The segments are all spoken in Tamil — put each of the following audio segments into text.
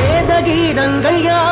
வேதகீதங்கள் யாவும்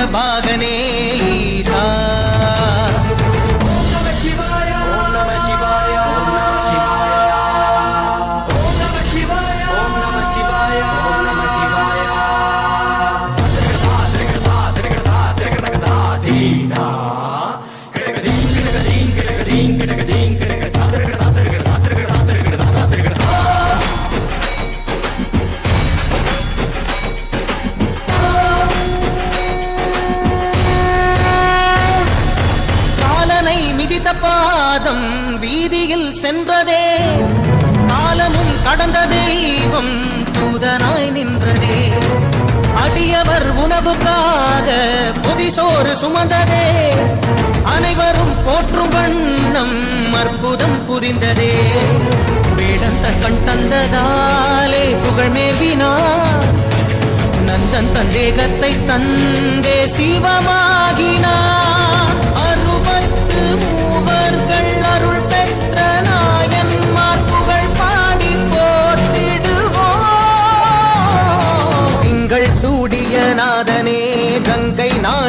கூடிய காலம் வீதியில் சென்றதே. காலமும் கடந்த தெய்வம் தூதனாய் நின்றதே. அடியவர் உணவுக்காக புதிசோறு சுமந்ததே. அனைவரும் போற்றும் வண்ணம் அற்புதம் புரிந்ததே. வேடந்த கண் தந்ததாலே புகழ்மேவினா நந்தன் தந்தேகத்தை தந்தே சிவமாகினார்.